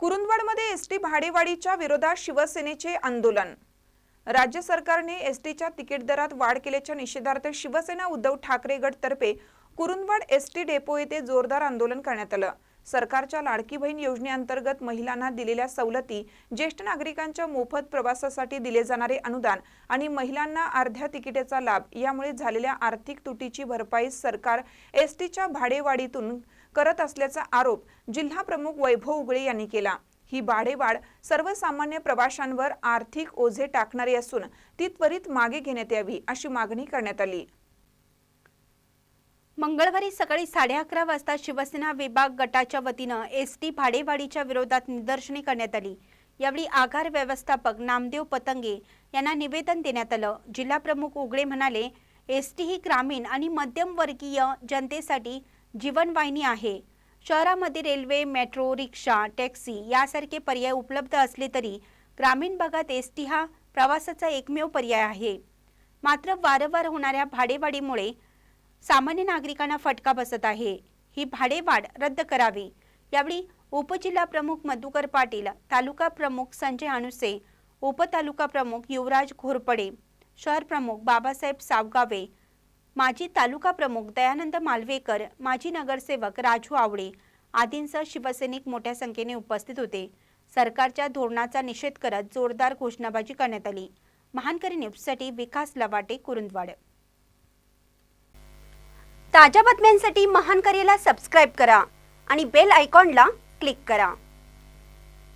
कुरुंदवाडमध्ये ST भाडेवाढीच्या विरोधात शिवसेनेचे आंदोलन. राज्य सरकारने एस टीच्या तिकीट दरात वाढ केल्याच्या निषेधार्थ शिवसेना उद्धव ठाकरे गटतर्फे कुरुंदवाड एस टी डेपो येथे जोरदार आंदोलन करण्यात आलं. सरकारच्या लाडकी बहीण योजनेअंतर्गत महिलांना दिलेल्या सवलती ज्येष्ठ नागरिकांच्या मोफत प्रवासासाठी दिले जाणारे अनुदान आणि महिलांना अर्ध्या तिकिटाचा लाभ यामुळे झालेल्या आर्थिक तुटीची भरपाई सरकार एस टीच्या भाडेवाढीतून करत असल्याचा आरोप जिल्हा प्रमुख वैभव उगळे यांनी केला. ही भाडेवाढ सर्वसामान्य प्रवाशांवर आर्थिक ओझे टाकणारी असून ती त्वरित मागे घेण्यात यावी अशी मागणी करण्यात आली. मंगळवारी सकाळी साडे अकरा वाजता शिवसेना विभाग गटाच्या वतीनं एस टी भाडेवाढीच्या विरोधात निदर्शने करण्यात आली. यावेळी आगार व्यवस्थापक नामदेव पतंगे यांना निवेदन देण्यात आलं. जिल्हा प्रमुख उगळे म्हणाले एस टी ही ग्रामीण आणि मध्यमवर्गीय जनतेसाठी जीवनवाहिनी आहे. शहरामध्ये रेल्वे मेट्रो रिक्षा टॅक्सी यासारखे पर्याय उपलब्ध असले तरी ग्रामीण भागात एस टी हा प्रवासाचा एकमेव पर्याय आहे. मात्र वारंवार होणाऱ्या भाडेवाढीमुळे सामान्य नागरिकांना फटका बसत आहे. ही भाडेवाढ रद्द करावी. यावेळी उपजिल्हा प्रमुख मधुकर पाटील तालुका प्रमुख संजय अनुसे उपतालुका प्रमुख युवराज घोरपडे शहर प्रमुख बाबासाहेब सावगावे माजी तालुका प्रमुख दयानंद मालवेकर माजी नगरसेवक राजू आवडे आदींसह शिवसैनिक मोठ्या संख्येने उपस्थित होते. सरकारच्या धोरणाचा निषेध करत जोरदार घोषणाबाजी करण्यात आली. महानकरी न्यूजसाठी विकास लवाटे कुरुंदवाड. ताज्या बातम्यांसाठी महानकरीला सबस्क्राईब करा आणि बेल आयकॉनला क्लिक करा.